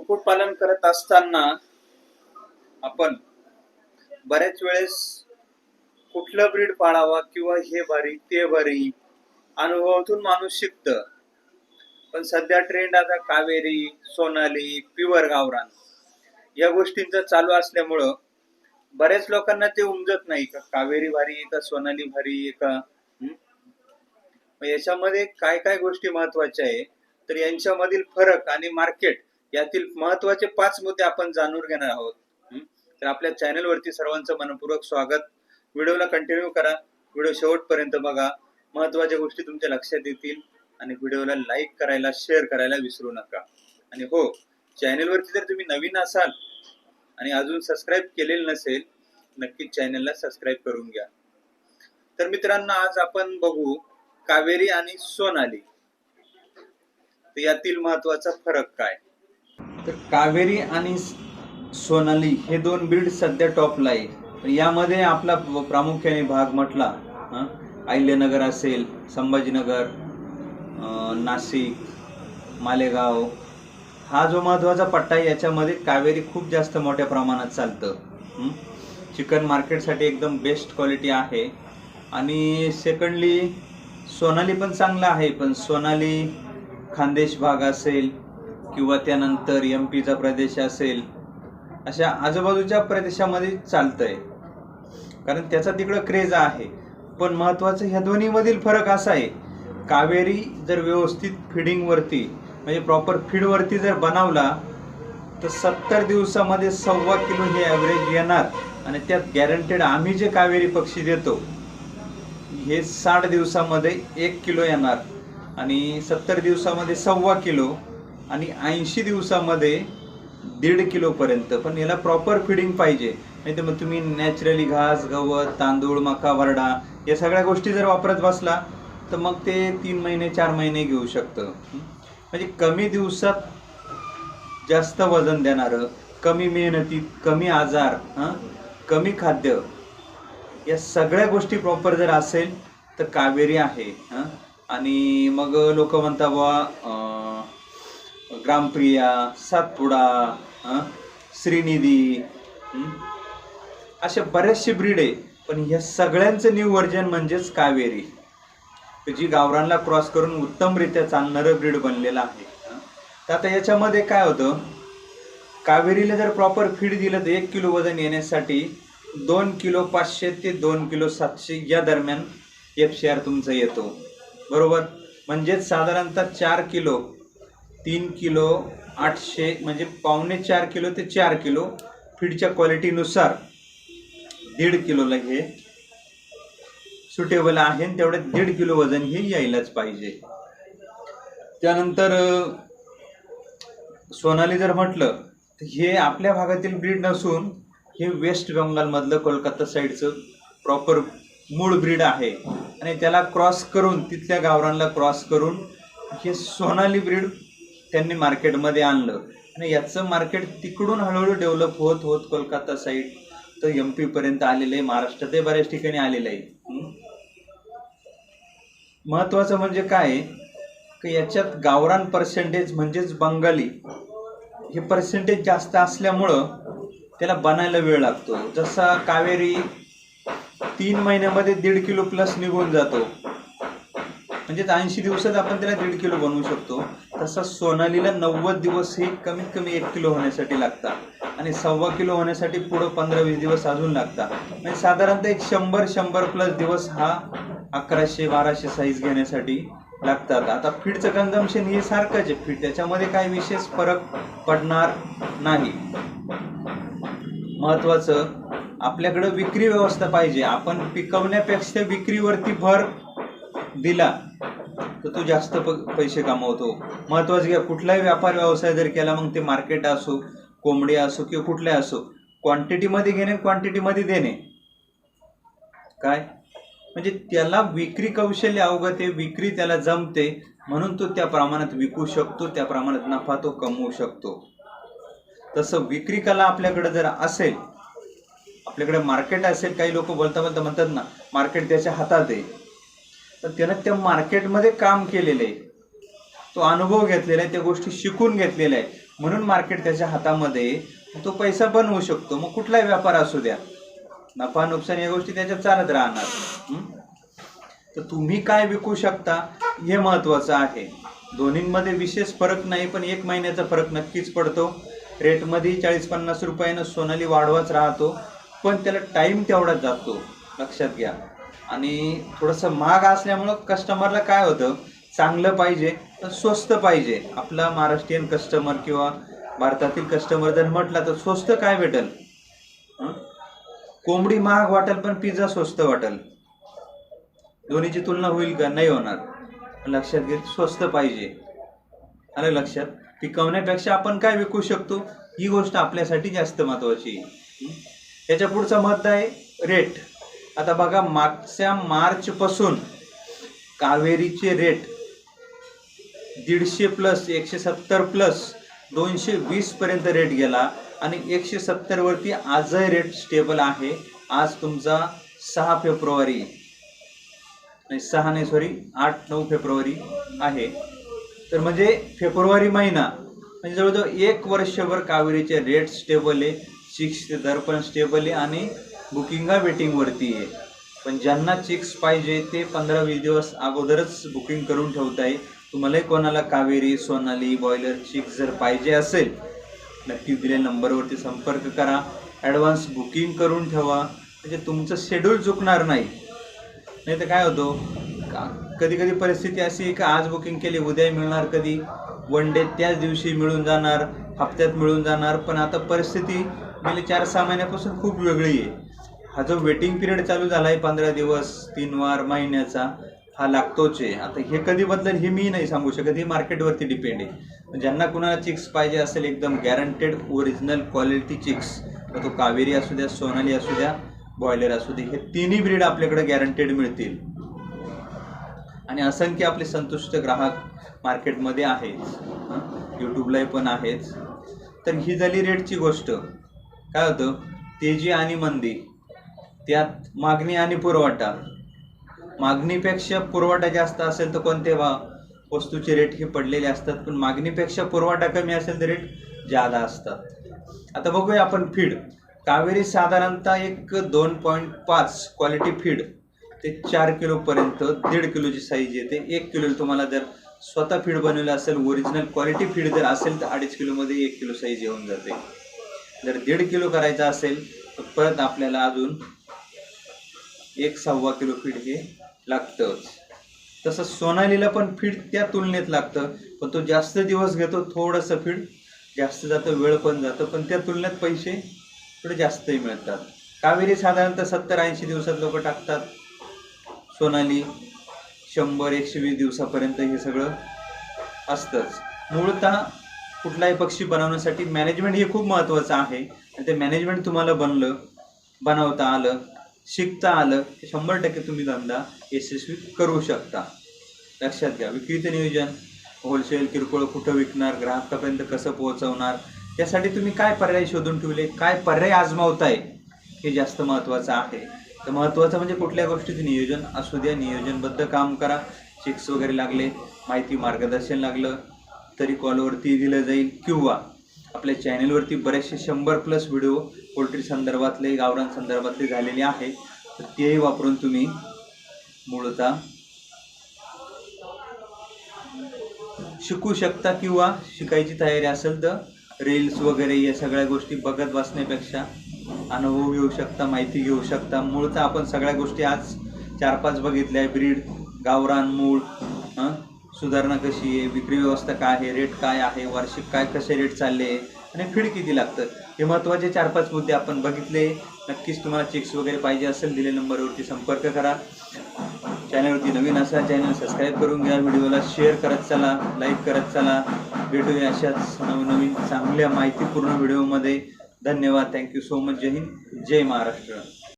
कुक्कुटपालन करत असताना आपण बऱ्याच वेळेस कुठलं ब्रीड पाळावा किंवा हे भारी ते भारी अनुभवातून माणूस शिकत. पण सध्या ट्रेंड आता कावेरी सोनाली प्युअर गावरान या गोष्टींचा चालू असल्यामुळं बऱ्याच लोकांना ते उमजत नाही का कावेरी भारी आहे का सोनाली भारी आहे का याच्यामध्ये काय काय गोष्टी महत्त्वाच्या आहे? तर यांच्यामधील फरक आणि मार्केट यातील महत्त्वाचे पाच मुद्दे आपण जाणून घेणार आहोत. तर आपल्या चॅनलवरती सर्वांचं मनपूर्वक स्वागत. व्हिडिओला कंटिन्यू करा. व्हिडिओ शेवटपर्यंत बघा. महत्त्वाच्या गोष्टी तुमच्या लक्षात येतील. आणि व्हिडिओला लाईक करायला शेअर करायला विसरू नका. आणि हो चॅनलवरती जर तुम्ही नवीन असाल आणि अजून सबस्क्राईब केलेलं नसेल नक्कीच चॅनलला सबस्क्राईब करून घ्या. तर मित्रांनो आज आपण बघू कावेरी आणि सोनाली. तर यातील महत्त्वाचा फरक काय? तर कावेरी आणि सोनाली हे दोन ब्रीड सध्या टॉपला आहे यामध्ये आपला प्रामुख्याने भाग म्हटला हं, अहिल्यानगर असेल संभाजीनगर नाशिक मालेगाव हा जो महत्त्वाचा पट्टा आहे याच्यामध्ये कावेरी खूप जास्त मोठ्या प्रमाणात चालतं चिकन मार्केटसाठी एकदम बेस्ट क्वालिटी आहे. आणि सेकंडली सोनाली पण चांगला आहे पण सोनाली खानदेश भाग असेल किंवा त्यानंतर एम पीचा प्रदेश असेल अशा आजूबाजूच्या प्रदेशामध्ये चालतंय. कारण त्याचा तिकडं क्रेज आहे. पण महत्त्वाचं ह्या दोन्हीमधील फरक असा आहे. कावेरी जर व्यवस्थित फिडिंगवरती म्हणजे प्रॉपर फीडवरती जर बनवला तर सत्तर दिवसामध्ये सव्वा किलो हे ॲव्हरेज येणार. आणि त्यात गॅरंटेड आम्ही जे कावेरी पक्षी देतो हे साठ दिवसामध्ये एक किलो येणार. आणि सत्तर दिवसामध्ये सव्वा किलो आणि ऐंशी दिवसामध्ये दीड किलोपर्यंत पण याला प्रॉपर फिडिंग पाहिजे नाही तर मग तुम्ही नॅचरली घास गवत तांदूळ मका वरडा या सगळ्या गोष्टी जर वापरत बसला तर मग ते तीन महिने चार महिने घेऊ शकतं म्हणजे कमी दिवसात जास्त वजन देणारं कमी मेहनतीत कमी आजार हं? कमी खाद्य या सगळ्या गोष्टी प्रॉपर जर असेल तर कावेरी आहे हं? आणि मग लोक म्हणता बा ग्रामप्रिया सातपुडा हं? श्रीनिधी अशा बऱ्याचशे ब्रीड आहे. पण ह्या सगळ्यांचं न्यू व्हर्जन म्हणजेच कावेरी. जी गावरानला क्रॉस करून उत्तमरित्या चालणारं ब्रीड बनलेलं आहे तर आता याच्यामध्ये काय होतं? कावेरीला जर प्रॉपर फीड दिलं तर एक किलो वजन येण्यासाठी दोन किलो पाचशे ते दोन किलो सातशे या दरम्यान एफ सी आर तुमचा येतो. बरोबर? म्हणजेच साधारणतः चार किलो तीन किलो आठशे म्हणजे पावणे चार किलो ते चार किलो फीडच्या क्वालिटीनुसार दीड किलोला हे सुटेबल आहे आणि दीड किलो वजन हे यायलाच पाहिजे. त्यानंतर सोनाली जर म्हटलं तर हे आपल्या भागातील ब्रीड नसून हे वेस्ट बंगालमधलं कोलकाता साईडचं प्रॉपर मूळ ब्रीड आहे. आणि त्याला क्रॉस करून तिथल्या गावरांना क्रॉस करून हे सोनाली ब्रीड त्यांनी मार्केटमध्ये आणलं. आणि याचं मार्केट तिकडून हळूहळू डेव्हलप होत होत कोलकाता साईड तर एम पर्यंत आलेलं आहे. महाराष्ट्रातही बऱ्याच ठिकाणी आलेलं आहे. महत्वाचं म्हणजे काय? की याच्यात गावरान पर्सेंटेज म्हणजेच बंगाली हे पर्सेंटेज जास्त असल्यामुळं त्याला बनायला वेळ लागतो. जसा कावेरी तीन महिन्यामध्ये दीड किलो प्लस निघून जातो. म्हणजे ऐंशी दिवसात आपण त्याला दीड किलो बनवू शकतो. तसा सोनालीला नव्वद दिवस हे कमीत कमी एक किलो होण्यासाठी लागतात. आणि सव्वा किलो होण्यासाठी पुढं पंधरा वीस दिवस अजून लागतात. म्हणजे साधारणतः एक शंभर शंभर प्लस दिवस हा अकराशे बाराशे साईज घेण्यासाठी लागतात. आता फीडचं कन्झम्पशन हे सारखंच आहे. फीड त्याच्यामध्ये काही विशेष फरक पडणार नाही. महत्वाचं आपल्याकडं विक्री व्यवस्था पाहिजे. आपण पिकवण्यापेक्षा विक्रीवरती भर दिला तर तो जास्त पैसे कमवतो. महत्वाचं घ्या कुठलाही व्यापार व्यवसाय जर केला मग ते मार्केट असो कोंबडी असो किंवा कुठलाही असो क्वांटिटीमध्ये घेणे क्वांटिटीमध्ये देणे. काय? म्हणजे त्याला विक्री कौशल्य अवगत आहे विक्री त्याला जमते म्हणून तो त्या प्रमाणात विकू शकतो त्या प्रमाणात नफा तो कमवू शकतो. तसं विक्री कला आपल्याकडे जर असेल आपल्याकडे मार्केट असेल काही लोक बोलता बोलता म्हणतात ना मार्केट त्याच्या हातात आहे. तर त्यानं त्या मार्केटमध्ये काम केलेलं आहे. तो अनुभव घेतलेला आहे त्या गोष्टी शिकून घेतलेल्या आहे. म्हणून मार्केट त्याच्या हातामध्ये तो पैसा बनवू शकतो. मग कुठलाही व्यापार असू द्या. नफा नुकसान या गोष्टी त्याच्यात चालत राहणार. तर तुम्ही काय विकू शकता हे महत्वाचं आहे. दोन्हींमध्ये विशेष फरक नाही पण एक महिन्याचा फरक नक्कीच पडतो. रेटमध्ये चाळीस पन्नास रुपयानं सोनाली वाढवाच राहतो. पण त्याला टाईम तेवढाच जातो. लक्षात घ्या. आणि थोडंसं महाग असल्यामुळं कस्टमरला काय होतं? चांगलं पाहिजे तर स्वस्त पाहिजे. आपला महाराष्ट्रीयन कस्टमर किंवा भारतातील कस्टमर जर म्हटला तर स्वस्त काय भेटेल? कोंबडी महाग वाटेल पण पिझ्झा स्वस्त वाटेल. दोन्हीची तुलना होईल का? नाही होणार. लक्षात घे स्वस्त पाहिजे. आलं लक्षात? पिकवण्यापेक्षा आपण काय विकू शकतो? ही गोष्ट आपल्यासाठी जास्त महत्वाची. आहे. याच्या पुढचा मुद्दा आहे रेट आता बघा मागच्या मार्चपासून कावेरीचे रेट दीडशे प्लस एकशे सत्तर प्लस दोनशे वीसपर्यंत रेट गेला आणि एकशे सत्तरवरती आजही रेट स्टेबल आहे. आज तुमचा सहा फेब्रुवारी नाही सहा नाही सॉरी आठ नऊ फेब्रुवारी आहे. तर म्हणजे फेब्रुवारी महिना म्हणजे जवळजवळ एक वर्षभर कावेरीचे रेट स्टेबल आहे शिक्ष दर पण स्टेबल आहे आणि बुकिंगा वेटिंगवरती आहे. पण ज्यांना चिक्स पाहिजे ते पंधरा वीस दिवस अगोदरच बुकिंग करून ठेवता आहे तुम्हालाही कोणाला कावेरी सोनाली बॉयलर चिक्स जर पाहिजे असेल नक्की दिलेल्या नंबरवरती संपर्क करा. ॲडव्हान्स बुकिंग करून ठेवा. म्हणजे तुमचं शेड्यूल चुकणार नाही. नाही तर काय होतो? का कधी कधी परिस्थिती अशी आहे का आज बुकिंग केली उद्या मिळणार कधी? वन डे त्याच दिवशी मिळून जाणार हप्त्यात मिळून जाणार. पण आता परिस्थिती गेले चार सहा महिन्यापासून खूप वेगळी आहे. हा जो वेटिंग पिरियड चालू झाला आहे पंधरा दिवस तीन वार महिन्याचा हा लागतोच आहे. आता हे कधी बदलेल हे मी नाही सांगू शकत. हे मार्केटवरती डिपेंड आहे. ज्यांना कुणाला चिक्स पाहिजे असेल एकदम गॅरंटेड ओरिजिनल क्वालिटी चिक्स तो कावेरी असू द्या सोनाली असू द्या बॉयलर असू दे हे तिन्ही ब्रीड आपल्याकडे गॅरंटेड मिळतील. आणि असंख्य आपले संतुष्ट ग्राहक मार्केटमध्ये आहेच यूट्यूबलाही पण आहेच तर ही झाली रेटची गोष्ट. काय होतं? तेजी आणि मंदी. त्यात मागणी आणि पुरवठा. मागणीपेक्षा पुरवठा जास्त असेल तर कोणते वा वस्तूचे रेट हे पडलेले असतात पण मागणीपेक्षा पुरवठा कमी असेल तर रेट जादा असतात. आता बघूया आपण फीड कावेरी साधारणतः एक दोन पॉईंट पाच क्वालिटी फीड ते चार किलोपर्यंत दीड किलोची साईज येते. एक किलो तुम्हाला जर स्वतः फीड बनवलं असेल ओरिजिनल क्वालिटी फीड जर असेल तर अडीच किलोमध्ये एक किलो साईज येऊन जाते. जर दीड किलो करायचा असेल तर परत आपल्याला अजून एक सव्वा किलो फीड हे लागतंच तसं सोनालीला पण फीड त्या तुलनेत लागतं पण तो जास्त दिवस घेतो थोडंसं फीड जास्त जातं वेळ पण जातं पण त्या तुलनेत पैसे थोडे जास्तही मिळतात. कावेरी साधारणतः सत्तर ऐंशी दिवसात लोक टाकतात. सोनाली शंभर एकशे वीस दिवसापर्यंत हे सगळं असतंच. मूळतः कुठलाही पक्षी बनवण्यासाठी मॅनेजमेंट हे खूप महत्त्वाचं आहे. आणि ते मॅनेजमेंट तुम्हाला बनलं बनवता आलं शिकता आलं तर शंभर टक्के तुम्ही धंदा यशस्वी करू शकता. लक्षात घ्या विक्रीचं नियोजन होलसेल किरकोळ कुठं विकणार ग्राहकापर्यंत कसं पोहोचवणार त्यासाठी तुम्ही काय पर्याय शोधून ठेवले काय पर्याय आजमावताय हे जास्त महत्त्वाचं आहे. तर महत्त्वाचं म्हणजे कुठल्या गोष्टीचं नियोजन असू द्या नियोजनबद्ध काम करा चिक्स वगैरे लागले माहिती मार्गदर्शन लागलं तरी कॉलवरती दिलं जाईल किंवा आपल्या चॅनेलवरती बरेचसे शंभर प्लस व्हिडिओ पोल्ट्री संदर्भातले गावरान संदर्भातले झालेले आहे तर तेही वापरून तुम्ही मूळतः शिकू शकता किंवा शिकायची तयारी असेल तर रील्स वगैरे या सगळ्या गोष्टी बघत बसण्यापेक्षा अनुभव घेऊ शकता माहिती घेऊ शकता. मूळतः आपण सगळ्या गोष्टी आज चार पाच बघितल्या. ब्रीड गावरान मूळ हां? सुधारणा कशी आहे? विक्री व्यवस्था काय आहे? रेट काय आहे? वार्षिक काय कसे रेट चालले आहे? आणि फीड किती लागतं? हे महत्त्वाचे चार पाच मुद्दे आपण बघितले. नक्कीच तुम्हाला चेक्स वगैरे पाहिजे असेल दिलेल्या नंबरवरती संपर्क करा. चॅनलवरती नवीन असा चॅनल सबस्क्राईब करून घ्या. व्हिडिओला शेअर करत चला लाईक करत चला. भेटूया अशाच नवनवीन चांगल्या माहितीपूर्ण व्हिडिओमध्ये धन्यवाद. थँक्यू सो मच जय हिंद. जय महाराष्ट्र.